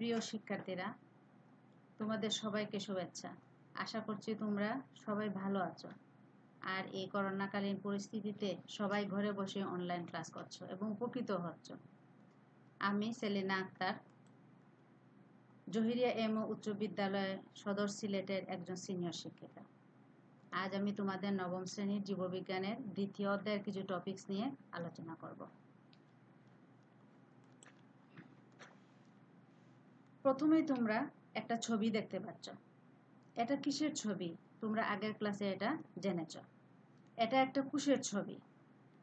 প্রিয় শিক্ষার্থীরা, তোমাদের সবাইকে শুভেচ্ছা। আশা করছি তোমরা সবাই ভালো আছো। আর এই করোনাকালীন পরিস্থিতিতে সবাই ঘরে বসে অনলাইন ক্লাস করছ এবং উপকৃত হচ্ছ। আমি সেলিনা আক্তার, জহিরিয়া এম উচ্চ বিদ্যালয়ের সদর সিলেটের একজন সিনিয়র শিক্ষিকা। আজ আমি তোমাদের নবম শ্রেণির জীববিজ্ঞানের দ্বিতীয় অধ্যায়ের কিছু টপিকস নিয়ে আলোচনা করব। প্রথমেই তোমরা একটা ছবি দেখতে পাচ্ছ। এটা কিসের ছবি? তোমরা আগের ক্লাসে এটা জেনেছ। এটা একটা কোষের ছবি।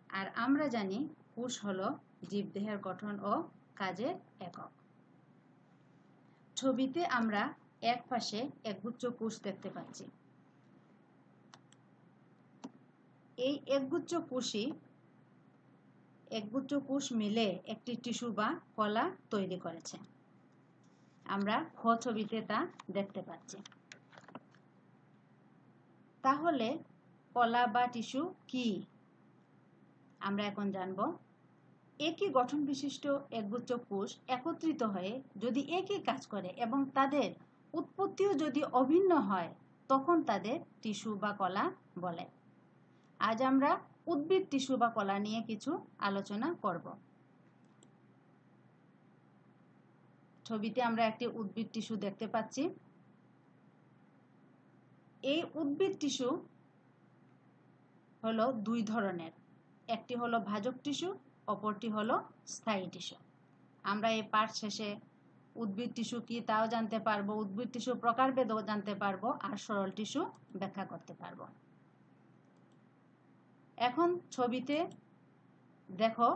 আর আমরা জানি কোষ হলো জীবদেহের গঠন ও কাজের একক। ছবিতে আমরা এক পাশে একগুচ্ছ কোষ দেখতে পাচ্ছি। এই একগুচ্ছ কোষই একগুচ্ছ কোষ মিলে একটি টিস্যু বা কলা তৈরি করেছে। আমরা খ ছবিতে তা দেখতে পাচ্ছি। তাহলে কলা বা টিস্যু কি? আমরা এখন জানব, একই গঠন বিশিষ্ট একগুচ্ছ কোষ একত্রিত হয়ে যদি একই কাজ করে এবং তাদের উৎপত্তিও যদি অভিন্ন হয়, তখন তাদের টিস্যু বা কলা বলে। আজ আমরা উদ্ভিদ টিস্যু বা কলা নিয়ে কিছু আলোচনা করব। ছবিতে আমরা একটি উদ্ভিদ টিস্যু দেখতে পাচ্ছি। এই উদ্ভিদ টিস্যু হলো দুই ধরনের। একটি হলো ভাজক টিস্যু, অপরটি হলো স্থায়ী টিস্যু। আমরা এই পাঠ শেষে উদ্ভিদ টিস্যু কি তাও জানতে পারব, উদ্ভিদ টিস্যু প্রকারভেদও জানতে পারব আর সরল টিস্যু ব্যাখ্যা করতে পারব। এখন ছবিতে দেখো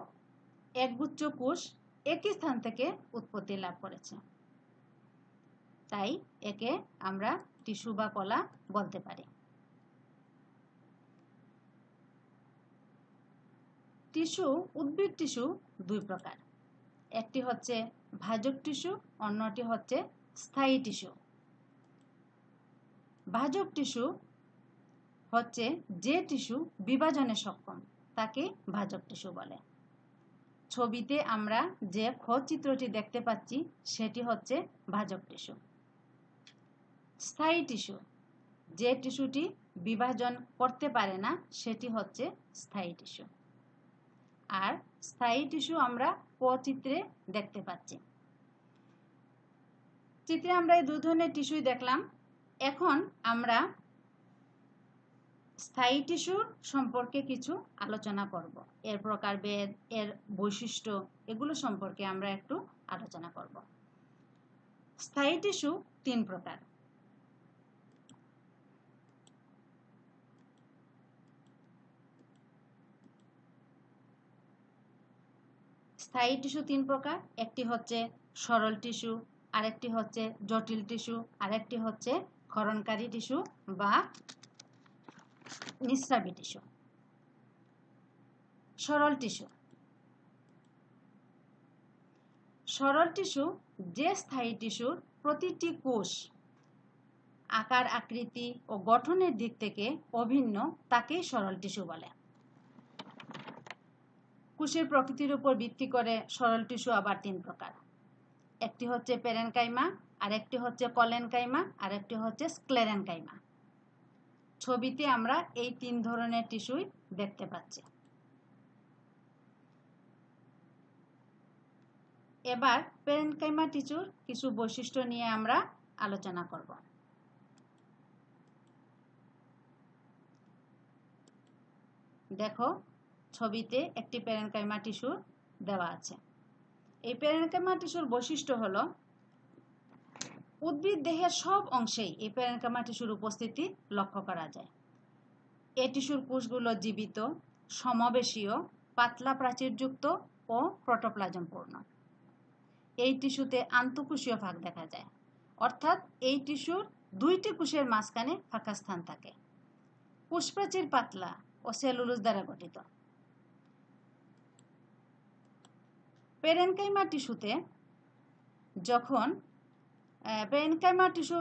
একগুচ্ছ কোষ একই স্থান থেকে উৎপত্তি লাভ করেছে। তাই একে আমরা টিস্যু বা কলা বলতে পারি। টিস্যু, উদ্ভিদ টিস্যু দুই প্রকার। একটি হচ্ছে ভাজক টিস্যু, অন্যটি হচ্ছে স্থায়ী টিস্যু। ভাজক টিস্যু হচ্ছে যে টিস্যু বিভাজনে সক্ষম, তাকে ভাজক টিস্যু বলে। ছবিতে আমরা যে খ চিত্রটি দেখতে পাচ্ছি, সেটি হচ্ছে ভাজক টিস্যু। স্থায়ী টিস্যু, যে টিস্যুটি বিভাজন করতে পারে না, সেটি হচ্ছে স্থায়ী টিস্যু। আর স্থায়ী টিস্যু আমরা চিত্রে দেখতে পাচ্ছি। চিত্রে আমরা এই দু ধরনের টিস্যুই দেখলাম। এখন আমরা স্থায়ী টিস্যুর সম্পর্কে কিছু আলোচনা করব। এর প্রকারভেদ এর বৈশিষ্ট্য, এগুলো সম্পর্কে আমরা একটু আলোচনা করব। স্থায়ী টিস্যু তিন প্রকার। স্থায়ী টিস্যু তিন প্রকার। একটি হচ্ছে সরল টিস্যু, আরেকটি হচ্ছে জটিল টিস্যু, আরেকটি হচ্ছে ক্ষরণকারী টিস্যু বা নিঃস্রাবী টিস্যু। সরল টিস্যু। সরল টিস্যু যে স্থায়ী টিস্যুর প্রতিটি কোষ, আকার, আকৃতি ও গঠনের দিক থেকে অভিন্ন তাকেই সরল টিস্যু বলে। কোষের প্রকৃতির উপর ভিত্তি করে সরল টিস্যু আবার তিন প্রকার। একটি হচ্ছে পেরেনকাইমা, আরেকটি হচ্ছে কলেনকাইমা, আরেকটি হচ্ছে স্ক্লেরেনকাইমা। ছবিতে আমরা এই তিন ধরনের টিস্যুই দেখতে পাচ্ছি। এবার পেরেনকাইমা টিস্যুর কিছু বৈশিষ্ট্য নিয়ে আমরা আলোচনা করব। দেখো, ছবিতে একটি প্যারেনকাইমা টিস্যু দেওয়া আছে। এই প্যারেনকাইমা টিস্যুর বৈশিষ্ট্য হলো উদ্ভিদ দেহের সব অংশেই এই প্যারেনকাইমা টিস্যুর উপস্থিতি লক্ষ্য করা যায়। এ টিস্যুর কোষগুলো জীবিত, সমাবেশীয়, পাতলা প্রাচীরযুক্ত ও প্রোটোপ্লাজমপূর্ণ। এই টিস্যুতে আন্তঃকোষীয় ভাগ দেখা যায়। অর্থাৎ এই টিস্যুর দুইটি কোষের মাঝখানে ফাঁকা স্থান থাকে। কোষপ্রাচীর পাতলা ও সেলুলোজ দ্বারা গঠিত। পেরেনকাইমা টিস্যুতে যখন পেরেনকাইমা টিস্যু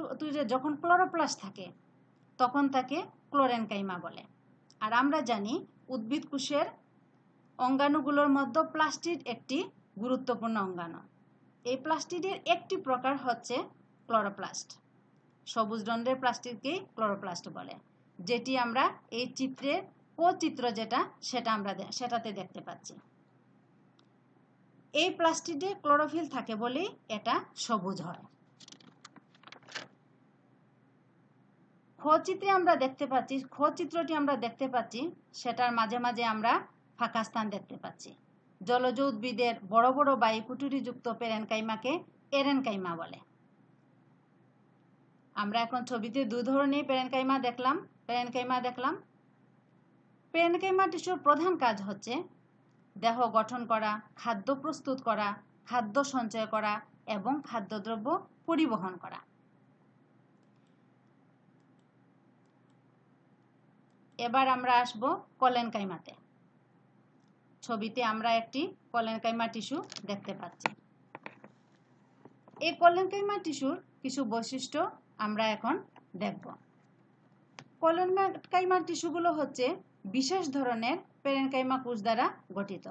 যখন ক্লোরোপ্লাস্ট থাকে, তখন তাকে ক্লোরেনকাইমা বলে। আর আমরা জানি উদ্ভিদ কোষের অঙ্গাণুগুলোর মধ্যে প্লাস্টিড একটি গুরুত্বপূর্ণ অঙ্গাণু। এই প্লাস্টিডের একটি প্রকার হচ্ছে ক্লোরোপ্লাস্ট। সবুজ রঙের প্লাস্টিককেই ক্লোরোপ্লাস্ট বলে, যেটি আমরা এই চিত্রের চিত্র যেটা, সেটা আমরা সেটাতে দেখতে পাচ্ছি। এই প্লাস্টিডে ক্লোরোফিল থাকে বলেই এটা সবুজ হয়। খচিত্রে আমরা দেখতে পাচ্ছি খচিত্রটি আমরা দেখতে পাচ্ছি, সেটার মাঝে মাঝে আমরা ফাঁকা স্থান দেখতে পাচ্ছি। জলজ উদ্ভিদের বড় বড় বায়ুকুটুরিযুক্ত পেরেনকাইমাকে এরেনকাইমা বলে। আমরা এখন ছবিতে দু ধরনের পেরেনকাইমা দেখলাম পেরেনকাইমা দেখলাম। পেরেনকাইমা টিস্যুর প্রধান কাজ হচ্ছে দেহ গঠন করা, খাদ্য প্রস্তুত করা, খাদ্য সঞ্চয় করা এবং খাদ্যদ্রব্য পরিবহন করা। এবার আমরা আসব কলেনকাইমাতে। ছবিতে আমরা একটি কলেনকাইমা টিস্যু দেখতে পাচ্ছি। এই কলেনকাইমা টিস্যুর কিছু বৈশিষ্ট্য আমরা এখন দেখব। কলেনকাইমা টিস্যুগুলো হচ্ছে বিশেষ ধরনের পেরেনকাইমা কোষ দ্বারা গঠিত।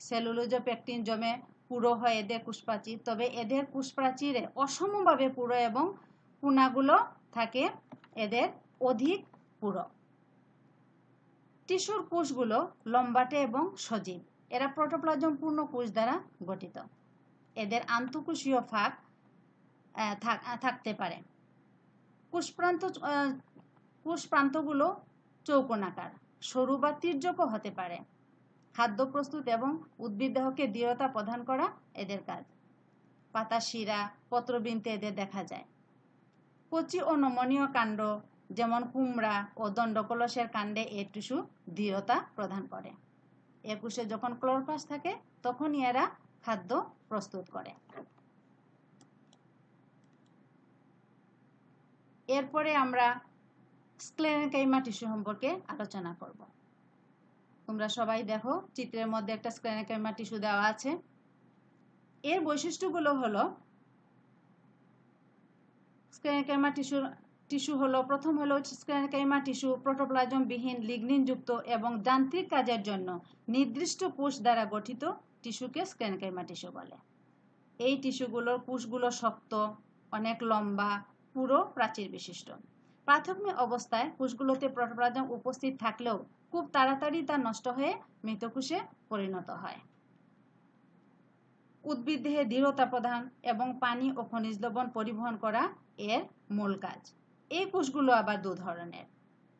সেলুলোজ পেকটিন জমে পুরো হয় এদের কোষপ্রাচীর, তবে এদের কোষপ্রাচীরে অসমভাবে পুরো এবং কোনাগুলো থাকে এদের অধিক পুরো টিস্যুর কোষগুলো লম্বাটে এবং সজীব। এরা প্রোটোপ্লাজম পূর্ণ কোষ দ্বারা গঠিত। এদের আন্তঃকোষীয় ফাঁক থাকতে পারে। কোষপ্রান্ত কোষপ্রান্তগুলো চৌকোনাকার সরু বা তির্যকও হতে পারে। খাদ্য প্রস্তুত এবং উদ্ভিদ দেহকে দৃঢ়তা প্রদান করা এদের কাজ। পাতা শিরা, পত্রবিনতে এদের দেখা যায়। কচি ও নমনীয় কাণ্ড যেমন কুমড়া ও দণ্ডকলসের কাণ্ডে এ টিস্যু দৃঢ়তা প্রদান করে। একুশে যখন ক্লোরোপ্লাস্ট থাকে, তখনই এরা খাদ্য প্রস্তুত করে। এরপরে আমরা স্ক্লেনেকাইমা টিস্যু সম্পর্কে আলোচনা করব। তোমরা সবাই দেখো, চিত্রের মধ্যে একটা স্ক্লেনেকাইমা টিস্যু দেওয়া আছে। এর বৈশিষ্ট্যগুলো হলো স্ক্লেনেকাইমা টিস্যুর টিস্যু হলো, প্রথম হলো স্ক্লেনেকাইমা টিস্যু, প্রোটোপ্লাজম বিহীন লিগনিনযুক্ত এবং যান্ত্রিক কাজের জন্য নির্দিষ্ট কোষ দ্বারা গঠিত টিস্যুকে স্ক্লেনেকাইমা টিস্যু বলে। এই টিস্যুগুলোর কোষগুলো শক্ত, অনেক লম্বা, পুরো প্রাচীর বিশিষ্ট। প্রাথমিক অবস্থায় কোষগুলোতে প্রোটোপ্লাজম উপস্থিত থাকলেও খুব তাড়াতাড়ি তা নষ্ট হয়ে মৃতকোষে পরিণত হয়। উদ্ভিদ দেহে দৃঢ়তা প্রদান এবং পানি ও খনিজ লবণ পরিবহন করা এর মূল কাজ। এই কোষগুলো আবার দু ধরনের।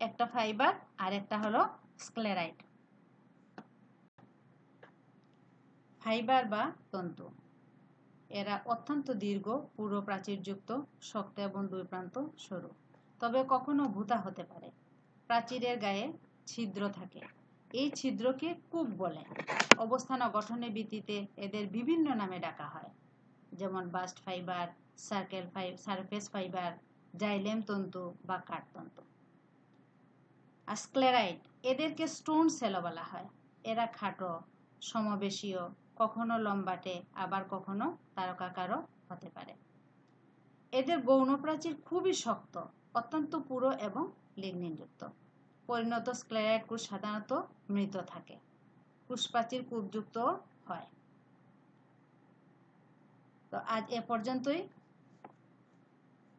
একটা ফাইবার আর একটা হলো স্ক্লেরাইট ফাইবার বা তন্তু। এরা অত্যন্ত দীর্ঘ, পুরো প্রাচীরযুক্ত, শক্ত এবং দুই প্রান্ত সরু। তবে কখনো ভূতা হতে পারে। প্রাচীরের গায়ে ছিদ্র থাকে। এই ছিদ্রকে কূপ বলে। অবস্থান গঠনের ভিত্তিতে এদের বিভিন্ন নামে ডাকা হয়। যেমন bast fibre circle five surface fibre xylem তন্তু বা কাঠতন্তু আর স্ক্লেরাইট এদেরকে স্টোন সেলো বলা হয়। এরা খাটো সমবেশীয় কখনো লম্বাটে, আবার কখনো তারকাকারও হতে পারে। এদের গৌণ প্রাচীর খুবই শক্ত, অত্যন্ত পুরো এবং লিগনিনযুক্ত। পরিণত স্ক্লেরাইট কোষ সাধারণত মৃত থাকে। কোষপ্রাচীর কূপযুক্ত হয়। তো আজ এ পর্যন্তই।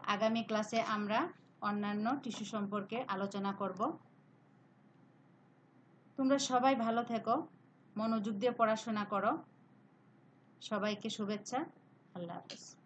আগামী ক্লাসে আমরা অন্যান্য টিস্যু সম্পর্কে আলোচনা করব। তোমরা সবাই ভালো থেকো, মনোযোগ দিয়ে পড়াশোনা করো। সবাইকে শুভেচ্ছা, আল্লাহ হাফেজ।